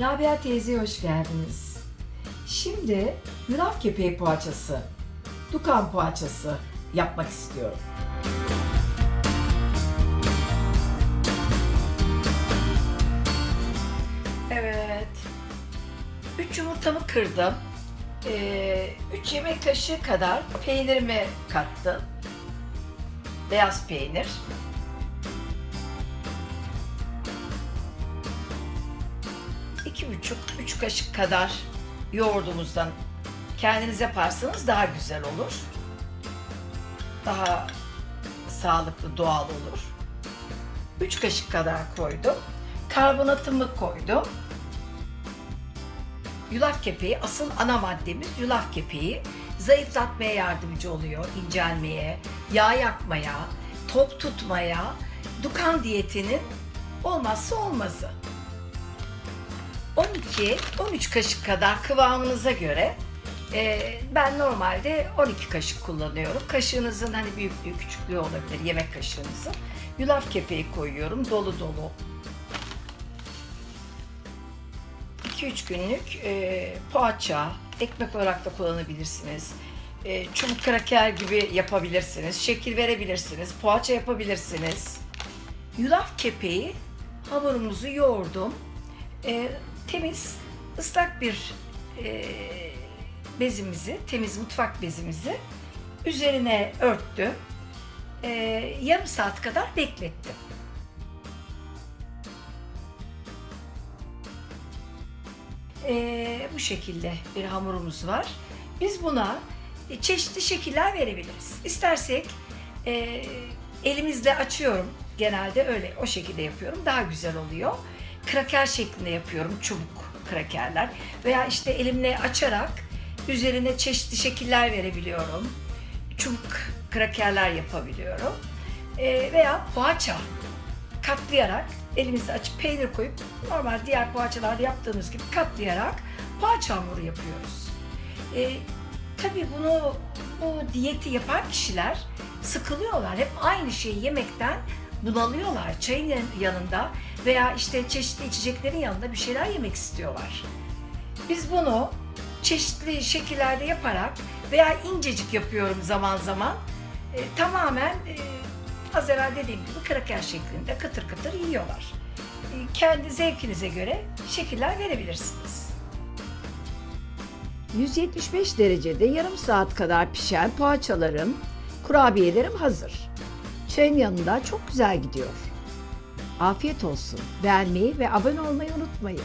Rabia teyze hoş geldiniz. Şimdi yulaf kepeği poğaçası, dukan poğaçası yapmak istiyorum. Evet. 3 yumurtamı kırdım. 3 yemek kaşığı kadar peynirimi kattım. Beyaz peynir. İki buçuk, üç kaşık kadar yoğurdumuzdan kendiniz yaparsanız daha güzel olur. Daha sağlıklı, doğal olur. Üç kaşık kadar koydum. Karbonatımı koydum. Yulaf kepeği asıl ana maddemiz yulaf kepeği. Zayıflatmaya yardımcı oluyor, incelmeye, yağ yakmaya, tok tutmaya, dukan diyetinin olmazsa olmazı. 12-13 kaşık kadar kıvamınıza göre e, ben normalde 12 kaşık kullanıyorum. Kaşığınızın hani büyüklüğü küçüklüğü olabilir yemek kaşığınızın. Yulaf kepeği koyuyorum dolu dolu. 2-3 günlük e, poğaça, ekmek olarak da kullanabilirsiniz. E, çubuk kraker gibi yapabilirsiniz. Şekil verebilirsiniz. Poğaça yapabilirsiniz. Yulaf kepeği hamurumuzu yoğurdum. E, temiz, ıslak bir e, bezimizi, temiz mutfak bezimizi üzerine örttüm. E, yarım saat kadar beklettim. E, bu şekilde bir hamurumuz var. Biz buna e, çeşitli şekiller verebiliriz. İstersek e, elimizle açıyorum. Genelde öyle o şekilde yapıyorum. Daha güzel oluyor. Kraker şeklinde yapıyorum. Çubuk krakerler. Veya işte elimle açarak üzerine çeşitli şekiller verebiliyorum. Çubuk krakerler yapabiliyorum. E, veya poğaça katlayarak elimizde açıp peynir koyup normal diğer poğaçalarda yaptığımız gibi katlayarak poğaça hamuru yapıyoruz. E, tabii bunu bu diyeti yapan kişiler sıkılıyorlar. Hep aynı şeyi yemekten bunalıyorlar. Çayın yan- yanında veya işte çeşitli içeceklerin yanında bir şeyler yemek istiyorlar. Biz bunu çeşitli şekillerde yaparak veya incecik yapıyorum zaman zaman. E, tamamen e, az evvel dediğim gibi kraker şeklinde kıtır kıtır yiyorlar. E, kendi zevkinize göre şekiller verebilirsiniz. 175 derecede yarım saat kadar pişen poğaçalarım, kurabiyelerim hazır. Çayın yanında çok güzel gidiyor. Afiyet olsun. Beğenmeyi ve abone olmayı unutmayın.